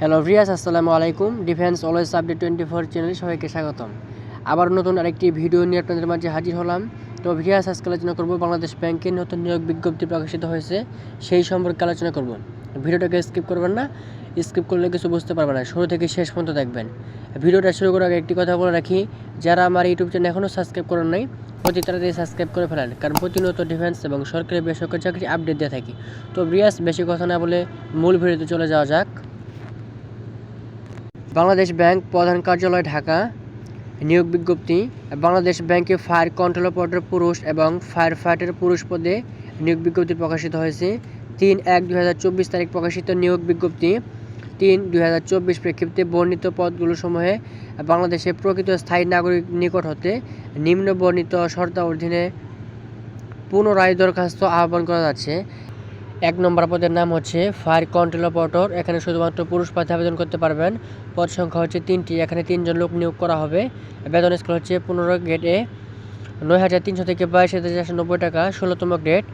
Hello viewers আসসালামু আলাইকুম। Defence always update twenty four চ্যানেলে সবাইকে স্বাগতম। আবার নতুন আরেকটি ভিডিও নিয়ে আপনাদের মাঝে হাজির হলাম। তো ভিয়াস আজকে আলোচনা করব বাংলাদেশ ব্যাংকের নতুন নিয়োগ বিজ্ঞপ্তি প্রকাশিত হয়েছে। সেই সম্পর্কে আলোচনা করব। ভিডিওটাকে স্কিপ করবেন না। স্কিপ করলে কিছু বুঝতে পারবেন না। শুরু থেকে শেষ পর্যন্ত দেখবেন। ভিডিওটা শুরু করার আগে একটি কথা বলে রাখি, যারা আমার ইউটিউব চ্যানেল এখনও সাবস্ক্রাইব করেন নাই, অতি তাড়াতাড়ি সাবস্ক্রাইব করে ফেলেন। কারণ প্রতিনিয়ত ডিফেন্স এবং সরকারি বেসরকারি চাকরি আপডেট দিয়ে থাকি। তো রিয়াস বেশি কথা না বলে মূল ভিডিওতে চলে যাওয়া যাক। বাংলাদেশ ব্যাংক প্রধান কার্যালয় ঢাকা, নিয়োগ বিজ্ঞপ্তি, বাংলাদেশ ব্যাংকে ফায়ার কন্ট্রোল পদের পুরুষ এবং ফায়ার ফাইটার পুরুষ পদে নিয়োগ বিজ্ঞপ্তি প্রকাশিত হয়েছে। তিন এক দুই তারিখ প্রকাশিত নিয়োগ বিজ্ঞপ্তি। তিন দুই প্রেক্ষিপ্তে বর্ণিত পদগুলো সমূহে বাংলাদেশের প্রকৃত স্থায়ী নাগরিক নিকট হতে নিম্ন বর্ণিত শর্ত অধীনে পুনরায় দরখাস্ত আহ্বান করা যাচ্ছে। এক নম্বর পদের নাম হচ্ছে ফায়ার কন্ট্রোল অপারেটর এখানে শুধুমাত্র পুরুষ প্রার্থী আবেদন করতে পারবেন। পদ সংখ্যা হচ্ছে তিনটি। এখানে তিনজন লোক নিয়োগ করা হবে। বেতন স্কেল হচ্ছে পনেরো গ্রেড। এ নয় হাজার তিনশো থেকে বাইশ হাজার চারশো নব্বই টাকা, ষোলোতম গ্রেড।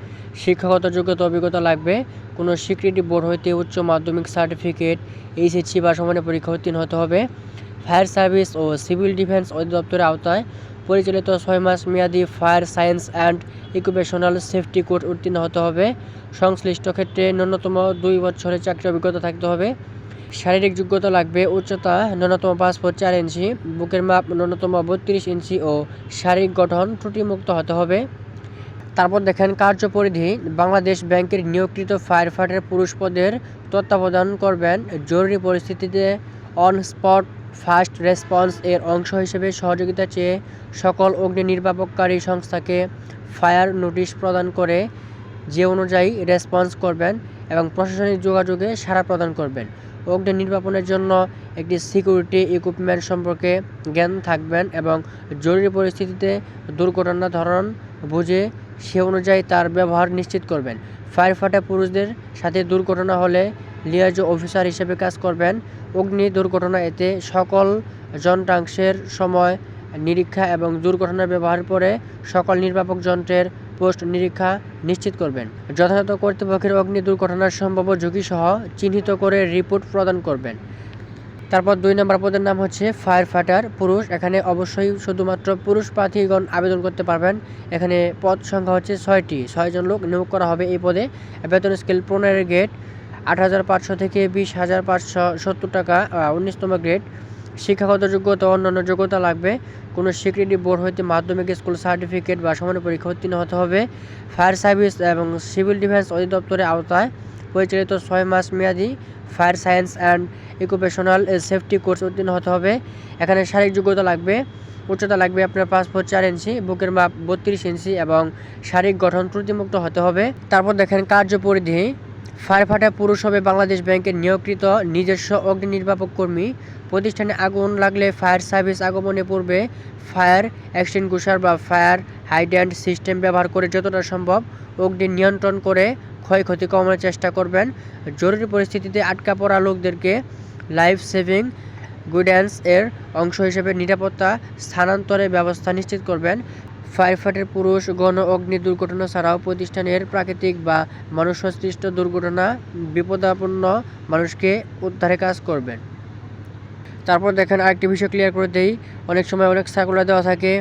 শিক্ষাগত যোগ্যতা, অভিজ্ঞতা লাগবে। কোনো স্বীকৃতি বোর্ড হইতে উচ্চ মাধ্যমিক সার্টিফিকেট, এইচএসসি বা সমানের পরীক্ষা উত্তীর্ণ হতে হবে। ফায়ার সার্ভিস ও সিভিল ডিফেন্স অধিদপ্তরের আওতায় পরিচালিত ছয় মাস মেয়াদি fire science and occupational safety course উত্তীর্ণ হতে হবে। সংশ্লিষ্ট ক্ষেত্রে ন্যূনতম দুই বছরের চাকরি অভিজ্ঞতা থাকতে হবে। শারীরিক যোগ্যতা লাগবে, উচ্চতা ন্যূনতম ফুট চার ইঞ্চি, বুকের মাপ ন্যূনতম বত্রিশ ইঞ্চি ও শারীরিক গঠন ত্রুটিমুক্ত হতে হবে। তারপর দেখেন কার্যপরিধি, বাংলাদেশ ব্যাংকের নিয়োগকৃত ফায়ার ফাইটার পুরুষ পদের তত্ত্বাবধান করবেন। জরুরি পরিস্থিতিতে অন স্পট ফার্স্ট রেসপন্স এর অংশ হিসেবে সহযোগিতা চেয়ে সকল অগ্নি নির্বাপককারী সংস্থাকে ফায়ার নোটিশ প্রদান করে যে অনুযায়ী রেসপন্স করবেন এবং প্রশাসনিক যোগাযোগে সাড়া প্রদান করবেন। অগ্নি নির্বাপনের জন্য একটি সিকিউরিটি ইকুইপমেন্ট সম্পর্কে জ্ঞান থাকবেন এবং জরুরি পরিস্থিতিতে দুর্ঘটনার ধরন বুঝে সে অনুযায়ী তার ব্যবহার নিশ্চিত করবেন। ফায়ার ফাইটার পুরুষদের সাথে দুর্ঘটনা হলে লিয়াজ অফিসার হিসেবে কাজ করবেন। অগ্নি দুর্ঘটনা, এতে সকল যন্ত্রাংশের সময় নিরীক্ষা এবং দুর্ঘটনার ব্যবহার পরে সকল নির্বাপক যন্ত্রের পোস্ট নিরীক্ষা নিশ্চিত করবেন। যথাযথ কর্তৃপক্ষের অগ্নি দুর্ঘটনার সম্ভাব্য ঝুঁকিসহ চিহ্নিত করে রিপোর্ট প্রদান করবেন। তারপর দুই নম্বর পদের নাম হচ্ছে ফায়ার ফাইটার পুরুষ। এখানে অবশ্যই শুধুমাত্র পুরুষ প্রার্থীগণ আবেদন করতে পারবেন। এখানে পদ সংখ্যা হচ্ছে ছয়টি। ছয়জন লোক নিয়োগ করা হবে এই পদে। বেতন স্কেল পনেরো গ্রেড আট হাজার পাঁচশো থেকে বিশ হাজার পাঁচশো সত্তর টাকা উনিশতম গ্রেড। শিক্ষাগত যোগ্যতা অন্যান্য যোগ্যতা লাগবে। কোনো স্বীকৃতি বোর্ড হইতে মাধ্যমিক স্কুল সার্টিফিকেট বা সমান পরীক্ষা উত্তীর্ণ হতে হবে। ফায়ার সার্ভিস এবং সিভিল ডিফেন্স অধিদপ্তরের আওতায় পরিচালিত ছয় মাস মেয়াদি fire science and occupational safety course উত্তীর্ণ হতে হবে। এখানে শারীরিক যোগ্যতা লাগবে। উচ্চতা লাগবে আপনার ফুট চার ইঞ্চি, বুকের মাপ বত্রিশ ইঞ্চি এবং শারীরিক গঠন ত্রুটিমুক্ত হতে হবে। তারপর দেখেন কার্যপরিধি। ফায়ার ফাইটার পুরুষ বাংলাদেশ ব্যাংকের নিয়োগকৃত নিজস্ব অগ্নি নির্বাপক কর্মী প্রতিষ্ঠানে আগুন লাগলে ফায়ার সার্ভিস আগমনের পূর্বে ফায়ার এক্সটিংগুশার বা ফায়ার হাইড্যান্ট সিস্টেম ব্যবহার করে যতটা সম্ভব অগ্নি নিয়ন্ত্রণ করে ক্ষয়ক্ষতি কমানোর চেষ্টা করবেন। জরুরি পরিস্থিতিতে আটকা পড়া লোকদেরকে লাইফ সেভিং গুডেন্স এর অংশ হিসেবে নিরাপত্তা স্থানান্তরের ব্যবস্থা নিশ্চিত করবেন। ফায়ার ফাইটার পুরুষ গণ অগ্নি দুর্ঘটনা ছাড়াও প্রতিষ্ঠানের প্রাকৃতিক বা মানুষ সৃষ্ট দুর্ঘটনা বিপদাপন্ন মানুষকে উদ্ধারে কাজ করবেন। তারপর দেখেন আরেকটি বিষয় ক্লিয়ার করে দেই। অনেক সময় অনেক সার্কুলার দেওয়া থাকে।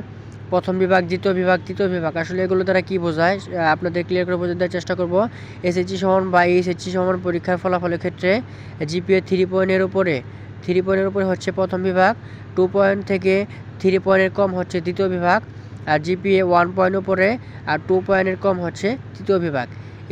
প্রথম বিভাগ, দ্বিতীয় বিভাগ, তৃতীয় বিভাগ। আসলে এগুলো তারা কী বোঝায়? আপনাদের ক্লিয়ার করে বোঝাতে দেওয়ার চেষ্টা করব। এসএসসি সমান বা এইচএসসি সমান পরীক্ষার ফলাফলের ক্ষেত্রে জিপিএ থ্রি পয়েন্টের উপরে থ্রি পয়েন্টের উপরে হচ্ছে প্রথম বিভাগ টু পয়েন্ট থেকে থ্রি পয়েন্টের কম হচ্ছে দ্বিতীয় বিভাগ। আর জিপিএ ওয়ান পয়েন্ট উপরে আর টু পয়েন্টের কম হচ্ছে তৃতীয় বিভাগ।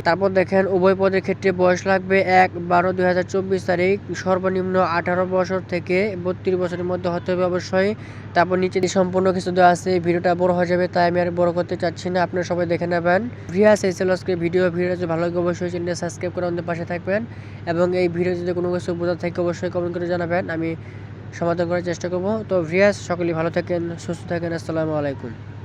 তারপর দেখেন, উভয় পদের ক্ষেত্রে বয়স লাগবে এক বারো দুই হাজার চব্বিশ তারিখ। সর্বনিম্ন আঠারো বছর থেকে বত্রিশ বছরের মধ্যে হতে হবে অবশ্যই। তারপর নিচে সম্পূর্ণ কিছু দেওয়া আছে। ভিডিওটা বড় হয়ে যাবে, তাই আমি আর বড় করতে চাচ্ছি না। আপনারা সবাই দেখে নেবেন। ভিয়াস এই আজকে ভিডিও। ভিডিও যদি ভালো লাগে, অবশ্যই চ্যানেলটা সাবস্ক্রাইব করে আমাদের পাশে থাকবেন। এবং এই ভিডিও যদি কোনো কিছু বোঝার থাকে, অবশ্যই কমেন্ট করে জানাবেন। আমি সমাধান করার চেষ্টা করব। তো ভিয়াস সকলেই ভালো থাকেন, সুস্থ থাকেন। আসসালামু আলাইকুম।